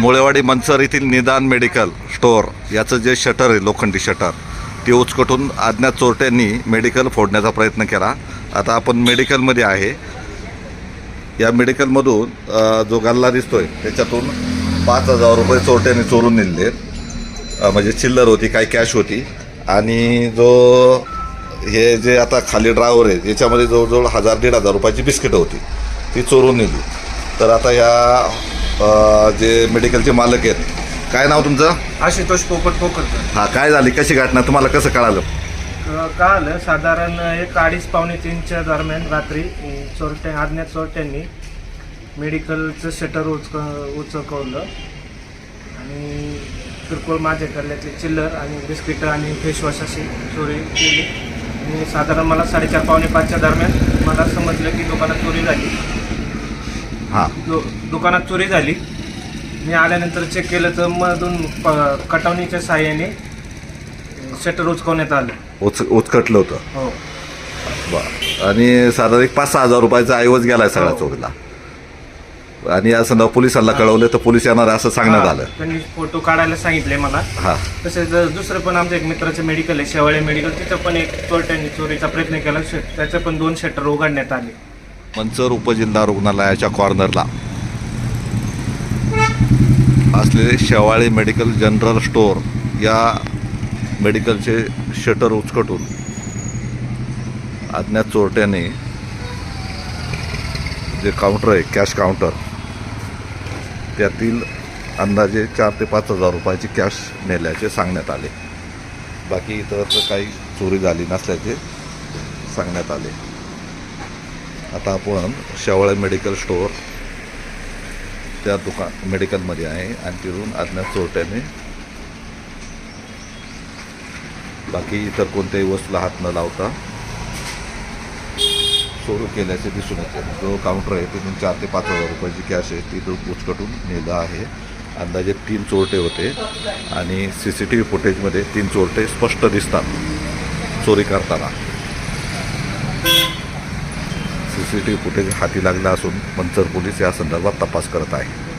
मुळेवाडी मंचर येथील निदान medical store याचं जे शटर आहे लोखंडी शटर ते उचकटून अज्ञात चोरट्यांनी मेडिकल फोडण्याचा प्रयत्न केला. आता आपण मेडिकलमध्ये आहे. या मेडिकलमधून जो गल्ला दिसतोय त्याच्यातून पाच हजार रुपये चोरट्यांनी चोरून नेले म्हणजे चिल्लर होती काही कॅश होती. आणि जो हे जे आता खाली ड्रायव्हर आहे याच्यामध्ये जवळजवळ हजार दीड हजार रुपयाची बिस्किटं होती ती चोरून नेली. तर आता ह्या अ, जे मेडिकलचे मालक आहेत. काय नाव तुमचं? आशुतोष पोपट पोकरकर हा काय झाली? कशी घटना? तुम्हाला कसं कळालं? क- का आलं साधारण एक अडीच पावणे तीनच्या दरम्यान रात्री अं, चोरट्या अज्ञात चोरट्यांनी मेडिकलचं शटर उचक उचकवलं. आणि किरकोळ माझ्या गल्ल्यातले चिल्लर आणि बिस्किटं आणि फेसवॉश अशी चोरी केली. आणि साधारण मला साडेचार पावणे पाचच्या दरम्यान मला समजलं की दुकानात चोरी झाली. हां. दु दुकानात चोरी झाली. मी आल्यानंतर चेक केलं तर मधून प- कटवणीच्या साह्याने शटर उचकवण्यात आलं. उच उचकटलं होतं. हो. बरं आणि साधारण एक पाच सहा हजार रुपयाचा ऐवज गेलाय सगळा हो. चोरीला. आणि असं ना पोलिसांना कळवलं तर पोलीस येणार असं सांगण्यात हा, आलं. त्यांनी फोटो काढायला सांगितले मला. हा. तसेच दुसरं पण आमचं एक मित्राचं मेडिकल आहे शेवाळे मेडिकल तिथं पण एक चोरट्यांनी चोरीचा प्रयत्न केला. त्याचे पण दोन शटर उघडण्यात आले. मंचर उपजिल्हा रुग्णालयाच्या कॉर्नरला. असलेले शेवाळे मेडिकल जनरल स्टोअर या मेडिकलचे शटर उचकटून अज्ञात चोरट्याने जे काउंटर आहे कॅश काउंटर त्यातील अंदाजे चार ते पाच हजार रुपयाची कॅश नेल्याचे सांगण्यात आले. बाकी इतर काही चोरी झाली नसल्याचे सांगण्यात आले. आता आपण शेवाळे मेडिकल स्टोअर त्या दुकान मेडिकलमध्ये आहे आणि तिथून अज्ञात चोरट्याने बाकी इतर कोणत्याही वस्तूला हात न लावता चोरू केल्याचे दिसून येते. जो काउंटर आहे तिथून चार ते पाच हजार रुपयाची कॅश आहे ती तो उचकटून नेलं आहे. अंदाजे तीन चोरटे होते आणि सी सी टी व्ही फुटेजमध्ये तीन चोरटे स्पष्ट दिसतात चोरी करताना. C C T V footage हाती लागला असून मंचर पोलीस या संदर्भात तपास करत आहे.